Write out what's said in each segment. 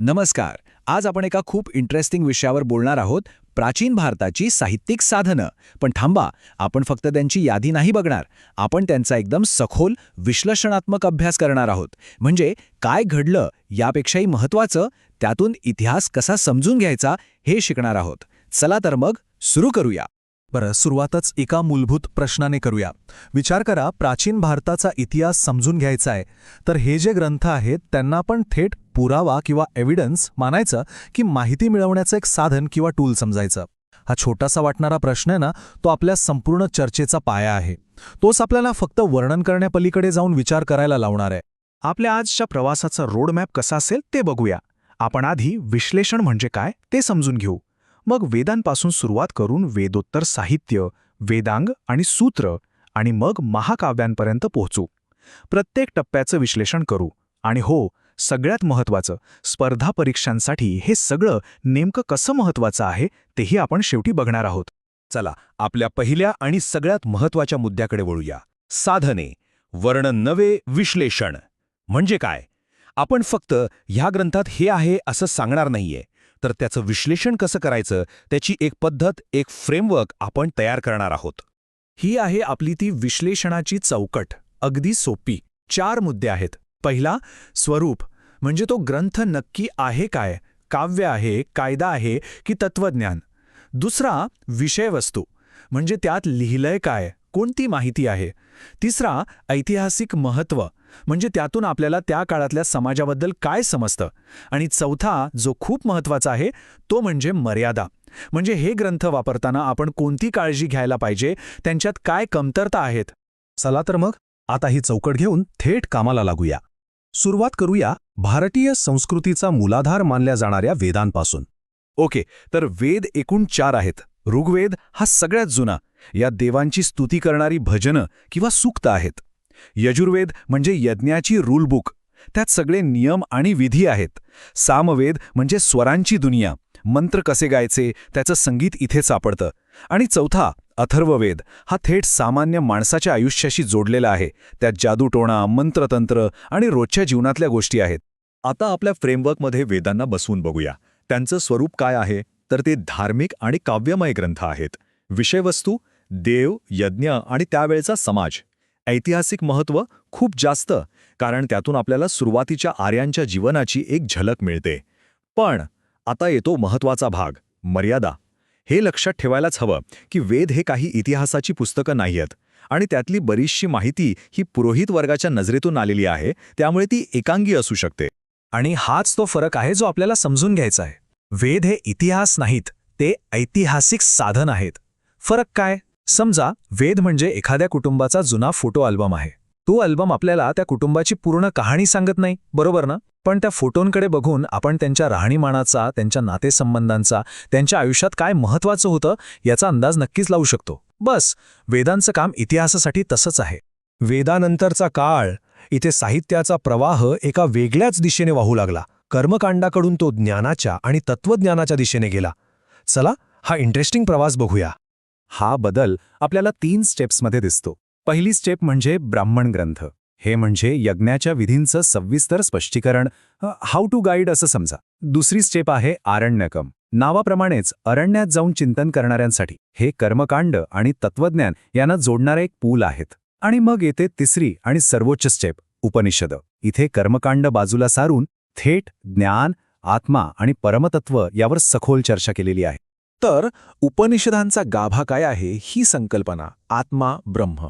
नमस्कार. आज आपण एका खूप इंटरेस्टिंग विषयावर बोलणार आहोत प्राचीन भारताची साहित्यिक साधनं. पण थांबा आपण फक्त त्यांची यादी नाही बघणार. आपण त्यांचा एकदम सखोल विश्लेषणात्मक अभ्यास करणार आहोत. म्हणजे काय घडलं यापेक्षाही महत्त्वाचं त्यातून इतिहास कसा समजून घ्यायचा हे शिकणार आहोत. चला तर मग सुरू करूया. बरं सुरुवातच एका मूलभूत प्रश्नाने करूया. विचार करा प्राचीन भारताचा इतिहास समजून घ्यायचा आहे. तर हे जे ग्रंथ आहेत त्यांना पण थेट पुरावा किंवा एव्हिडन्स मानायचं की माहिती मिळवण्याचं एक साधन किंवा टूल समजायचं. हा छोटासा वाटणारा प्रश्न आहे ना तो आपल्या संपूर्ण चर्चेचा पाया आहे. तोच आपल्याला फक्त वर्णन करण्यापलीकडे जाऊन विचार करायला लावणार आहे. आपल्या आजच्या प्रवासाचा रोडमॅप कसा असेल ते बघूया. आपण आधी विश्लेषण म्हणजे काय ते समजून घेऊ. मग वेदांपासून सुरुवात करून वेदोत्तर साहित्य वेदांग आणि सूत्र आणि मग महाकाव्यांपर्यंत पोहोचू. प्रत्येक टप्प्याचं विश्लेषण करू. आणि हो सगळ्यात महत्त्वाचं स्पर्धा परीक्षांसाठी हे सगळं नेमकं कसं महत्त्वाचं आहे तेही आपण शेवटी बघणार आहोत. चला आपल्या पहिल्या आणि सगळ्यात महत्त्वाच्या मुद्द्याकडे वळूया. साधने वर्णन नवे विश्लेषण. म्हणजे काय? आपण फक्त ह्या ग्रंथात हे आहे असं सांगणार नाहीये. तर त्याचं विश्लेषण कसं करायचं त्याची एक पद्धत एक फ्रेमवर्क आपण तयार करणार आहोत. ही आहे आपली ती विश्लेषणाची चौकट. अगदी सोपी. चार मुद्दे आहेत. पहिला स्वरूप. म्हणजे तो ग्रंथ नक्की आहे काय? काव्य आहे कायदा आहे की तत्वज्ञान दुसरा विषयवस्तू. म्हणजे त्यात लिहिलंय काय? कोणती माहिती आहे? तिसरा ऐतिहासिक महत्त्व. म्हणजे त्यातून आपल्याला त्या काळातल्या समाजाबद्दल काय समजतं? आणि चौथा जो खूप महत्त्वाचा आहे तो म्हणजे मर्यादा. म्हणजे हे ग्रंथ वापरताना आपण कोणती काळजी घ्यायला पाहिजे? त्यांच्यात काय कमतरता आहेत? चला तर मग आता ही चौकट घेऊन थेट कामाला लागूया. सुरुवात करूया भारतीय संस्कृतीचा मूलाधार मानल्या जाणाऱ्या वेदांपासून. ओके तर वेद एकूण चार आहेत. ऋग्वेद हा सगळ्यात जुना. या देवांची स्तुती करणारी भजनं किंवा सूक्त आहेत. यजुर्वेद म्हणजे यज्ञाची रूलबुक त्यात सगळे नियम आणि विधी आहेत. सामवेद म्हणजे स्वरांची दुनिया. मंत्र कसे गायचे त्याचं संगीत इथे सापडतं. आणि चौथा अथर्ववेद हा थेट सामान्य माणसाच्या आयुष्याशी जोडलेला आहे. त्यात जादूटोणा मंत्रतंत्र आणि रोजच्या जीवनातल्या गोष्टी आहेत. आता आपल्या फ्रेमवर्कमध्ये वेदांना बसवून बघूया. त्यांचं स्वरूप काय आहे? तर ते धार्मिक आणि काव्यमय ग्रंथ आहेत. विषयवस्तू देव यज्ञ आणि त्यावेळचा समाज. ऐतिहासिक महत्त्व खूप जास्त कारण त्यातून आपल्याला सुरुवातीच्या आर्यांच्या जीवनाची एक झलक मिळते. पण आता येतो महत्त्वाचा भाग मर्यादा. हे लक्षात ठेवायलाच हवं की वेद हे काही इतिहासाची पुस्तकं नाहीयेत आणि त्यातली बरीचशी माहिती ही पुरोहित वर्गाच्या नजरेतून आलेली आहे त्यामुळे ती एकांगी असू शकते. आणि हाच तो फरक आहे जो आपल्याला समजून घ्यायचा आहे. वेद हे इतिहास नाहीत ते ऐतिहासिक साधन आहेत. फरक काय? समजा वेद म्हणजे एखाद्या कुटुंबाचा जुना फोटो अल्बम आहे. तो अल्बम आपल्याला त्या कुटुंबाची पूर्ण कहाणी सांगत नाही बरोबर ना? पण त्या फोटोंकडे बघून आपण त्यांच्या राहणीमानाचा त्यांच्या नातेसंबंधांचा त्यांच्या आयुष्यात काय महत्वाचं होतं याचा अंदाज नक्कीच लावू शकतो. बस वेदांचं काम इतिहासासाठी तसंच आहे. वेदानंतरचा काळ इथे साहित्याचा प्रवाह एका वेगळ्याच दिशेने वाहू लागला. कर्मकांडाकडून तो ज्ञानाच्या आणि तत्वज्ञानाच्या दिशेने गेला. चला हा इंटरेस्टिंग प्रवास बघूया. हा बदल आपल्याला तीन स्टेप्समध्ये दिसतो. पहिली स्टेप म्हणजे ब्राह्मण ग्रंथ. हे म्हणजे यज्ञाच्या विधींचं सविस्तर स्पष्टीकरण हाऊ टू गाईड असं समजा. दुसरी स्टेप आहे आरण्यकम. नावाप्रमाणेच अरण्यात जाऊन चिंतन करणाऱ्यांसाठी. हे कर्मकांड आणि तत्वज्ञान यांना जोडणारे एक पूल आहेत. आणि मग येते तिसरी आणि सर्वोच्च स्टेप उपनिषद. इथे कर्मकांड बाजूला सारून थेट ज्ञान आत्मा आणि परमतत्व यावर सखोल चर्चा केलेली आहे. तर उपनिषदांचा गाभा काय आहे ही संकल्पना आत्मा ब्रह्म.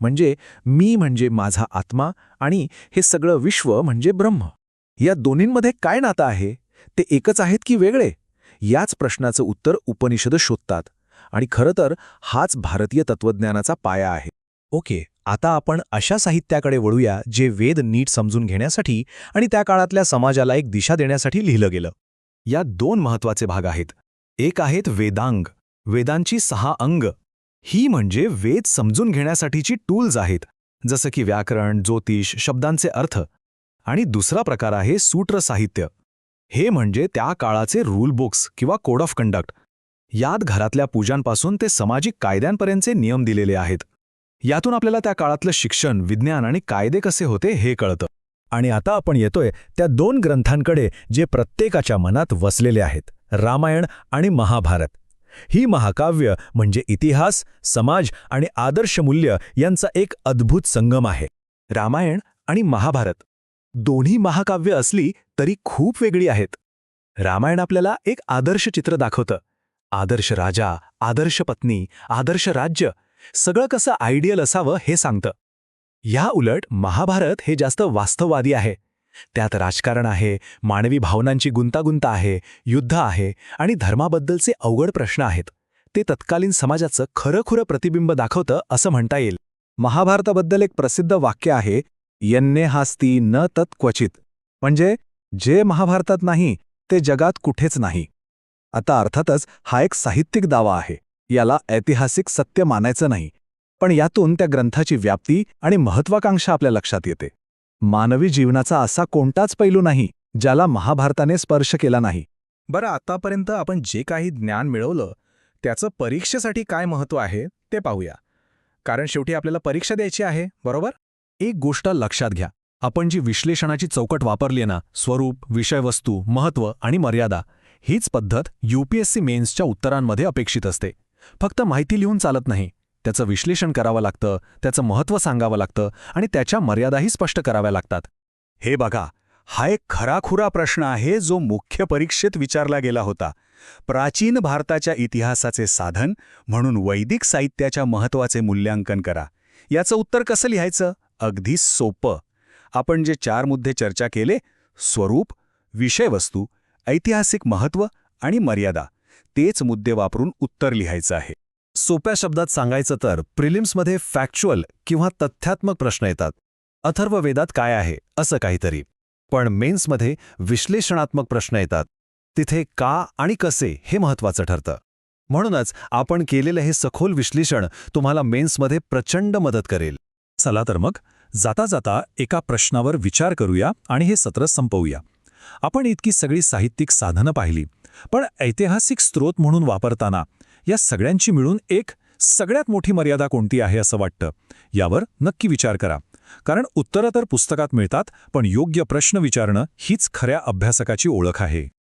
म्हणजे मी म्हणजे माझा आत्मा आणि हे सगळं विश्व म्हणजे ब्रह्म. या दोन्हींमध्ये काय नातं आहे? ते एकच आहेत की वेगळे? याच प्रश्नाचं उत्तर उपनिषद शोधतात. आणि खरं तर हाच भारतीय तत्वज्ञानाचा पाया आहे. ओके आता आपण अशा साहित्याकडे वळूया जे वेद नीट समजून घेण्यासाठी आणि त्या काळातल्या समाजाला एक दिशा देण्यासाठी लिहिलं गेलं. या दोन महत्त्वाचे भाग आहेत. एक आहेत वेदांग. वेदांची सहा अंग. ही म्हणजे वेद समजून घेण्यासाठीची टूल्स आहेत जसं की व्याकरण ज्योतिष शब्दांचे अर्थ. आणि दुसरा प्रकार आहे सूत्र साहित्य. हे म्हणजे त्या काळाचे रूल बुक्स किंवा कोड ऑफ कंडक्ट यात घरातल्या पूजांपासून ते सामाजिक कायद्यांपर्यंतचे नियम दिलेले आहेत. यातून आपल्याला त्या काळातलं शिक्षण विज्ञान आणि कायदे कसे होते हे कळतं. आणि आता आपण येतोय त्या दोन ग्रंथांकडे जे प्रत्येकाच्या मनात वसलेले आहेत. रामायण आणि महाभारत. ही महाकाव्य म्हणजे इतिहास समाज आणि आदर्श मूल्य यांचा एक अद्भुत संगम आहे. रामायण आणि महाभारत दोन्ही महाकाव्य असली तरी खूप वेगळी आहेत. रामायण आपल्याला एक आदर्श चित्र दाखवतं. आदर्श राजा आदर्श पत्नी आदर्श राज्य सगळं कसं आयडियल असावं हे सांगतं. या उलट महाभारत हे जास्त वास्तववादी आहे. त्यात राजकारण आहे मानवी भावनांची गुंतागुंत आहे युद्ध आहे आणि धर्माबद्दलचे अवघड प्रश्न आहेत. ते तत्कालीन समाजाचं खरंखुरं प्रतिबिंब दाखवतं असं म्हणता येईल. महाभारताबद्दल एक प्रसिद्ध वाक्य आहे यन्ने हास्ती न तत् क्वचित. म्हणजे जे महाभारतात नाही ते जगात कुठेच नाही. आता अर्थातच हा एक साहित्यिक दावा आहे. याला ऐतिहासिक सत्य मानायचं नाही. पण यातून त्या ग्रंथाची व्याप्ती आणि महत्वाकांक्षा आपल्या लक्षात येते. मानवी जीवनाचा असा कोणताच पैलू नाही ज्याला महाभारताने स्पर्श केला नाही. बरं आतापर्यंत आपण जे काही ज्ञान मिळवलं त्याचं परीक्षेसाठी काय महत्त्व आहे ते पाहूया. कारण शेवटी आपल्याला परीक्षा द्यायची आहे बरोबर? एक गोष्ट लक्षात घ्या. आपण जी विश्लेषणाची चौकट वापरली ना स्वरूप विषयवस्तू महत्त्व आणि मर्यादा हीच पद्धत यूपीएससी मेन्सच्या उत्तरांमध्ये अपेक्षित असते. फक्त माहिती लिहून चालत नाही. त्याचं विश्लेषण करावं लागतं त्याचं महत्त्व सांगावं लागतं आणि त्याच्या मर्यादाही स्पष्ट कराव्या लागतात. हे बघा हा एक खराखुरा प्रश्न आहे जो मुख्य परीक्षेत विचारला गेला होता. प्राचीन भारताच्या इतिहासाचे साधन म्हणून वैदिक साहित्याच्या महत्त्वाचे मूल्यांकन करा. याचं उत्तर कसं लिहायचं? अगदी सोपं. आपण जे चार मुद्दे चर्चा केले स्वरूप विषयवस्तू ऐतिहासिक महत्त्व आणि मर्यादा तेच मुद्दे वापरून उत्तर लिहायचं आहे. सोप्या शब्दात सांगायचं तर प्रिलिम्समध्ये फॅक्च्युअल किंवा तथ्यात्मक प्रश्न येतात. अथर्व वेदात काय आहे असं काहीतरी. पण मेन्समध्ये विश्लेषणात्मक प्रश्न येतात. तिथे का आणि कसे हे महत्वाचं ठरतं. म्हणूनच आपण केलेलं हे सखोल विश्लेषण तुम्हाला मेन्समध्ये प्रचंड मदत करेल. चला तर मग जाता जाता एका प्रश्नावर विचार करूया आणि हे सत्र संपवूया. आपण इतकी सगळी साहित्यिक साधनं पाहिली पण ऐतिहासिक स्रोत म्हणून वापरताना या सगळ्यांची मिळून एक सगळ्यात मोठी मर्यादा कोणती आहे असं वाटतं? यावर नक्की विचार करा. कारण उत्तरं तर पुस्तकात मिळतात पण योग्य प्रश्न विचारणं हीच खऱ्या अभ्यासकाची ओळख आहे.